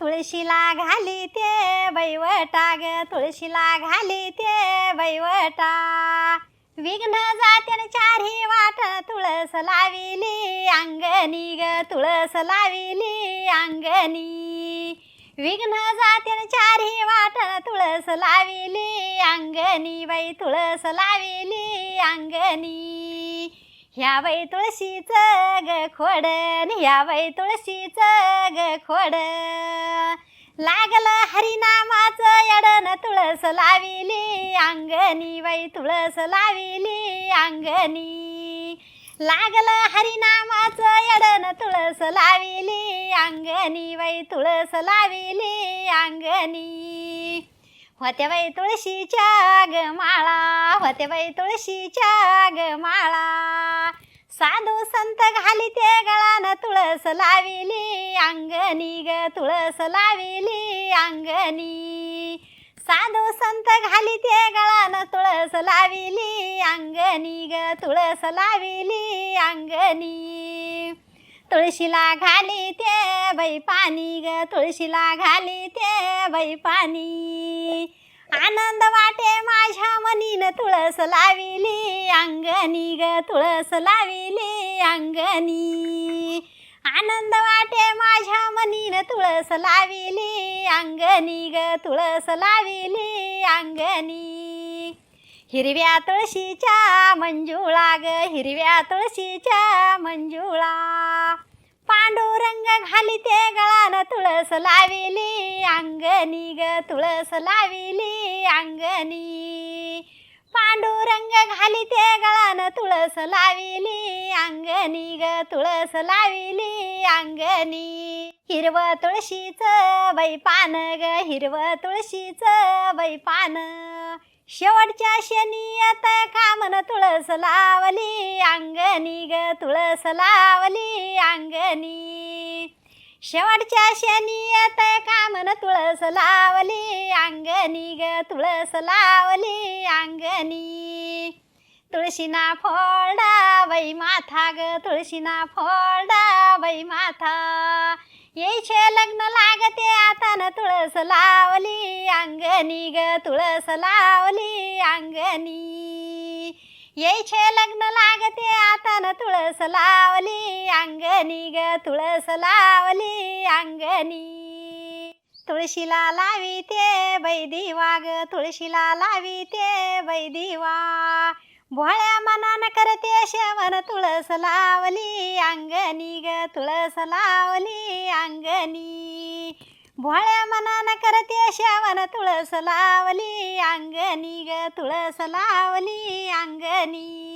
तुळशीला घाली ते बैवटा ग तुळशीला घाली ते बैवटा. विघ्न जाते चारही वाट तुळस लाविली अंगणी ग तुळस लाविली अंगणी. विघ्न जाते चारही वाट तुळस लाविली अंगणी बाई तुळस लाविली अंगणी. ह्या बाई तुळशीचं ग खोड ह्या बाई तुळशीचं ग खोड. लागलं हरिनामाचं यडन तुळस लाविली अंगणी बाई तुळस लाविली अंगणी. लागलं हरिनामाचं यडन तुळस लाविली अंगणी बाई तुळस लाविली अंगणी. होतेबाई बाई तुळशीच्या ग माळा होतेबाई बाई तुळशीच्या ग माळा साधू संत घाली ते गळान तुळस लाविली अंगणी ग तुळस लाविली अंगणी. साधू संत घाली ते गळान तुळस लाविली अंगणी ग तुळस लाविली अंगणी. तुळशीला घाली ते बाई पाणी ग तुळशीला घाली ते बाई पाणी. आनंद वाटे माझ्या मनीन तुळस लाविली अंगणी ग तुळस लाविली अंगणी. आनंद वाटे माझ्या मनीन तुळस लाविली अंगणी ग तुळस लाविली अंगणी. हिरव्या तुळशीच्या मंजुळा ग हिरव्या तुळशीच्या मंजुळा. पांडुरंग घाली ते गळान तुळस लाविली अंगणी ग तुळस लाविली अंगणी. पांडुरंग घाली ते गळान तुळस लाविली अंगणी ग तुळस लाविली अंगणी. हिरव तुळशीचं बाई ग हिरव तुळशीचं बाई पान शेवटच्या शनियत कामन तुळस लावली अंगणी ग तुळस लावली अंगणी. शेवटच्या शनियत कामन तुळस लावली अंगणी ग तुळस लावली अंगणी. तुळशीना फोडा बाई माथा ग तुळशीना फोडा बाई माथा. येशे लग्न लागते आता न तुळस लावली अंगणी ग तुळस लावली अंगणी. येशे लग्न लागते आता न तुळस लावली अंगणी ग तुळस लावली अंगणी. तुळशीला लावी ते बैदिवा ग तुळशीला लावी ते बैदिवा भोळ्या मनान करते शेवन तुळस लावली अंगणी ग तुळस लावली अंगणी. भोळ्या मनान करते शेवन तुळस लावली अंगणी ग तुळस लावली अंगणी.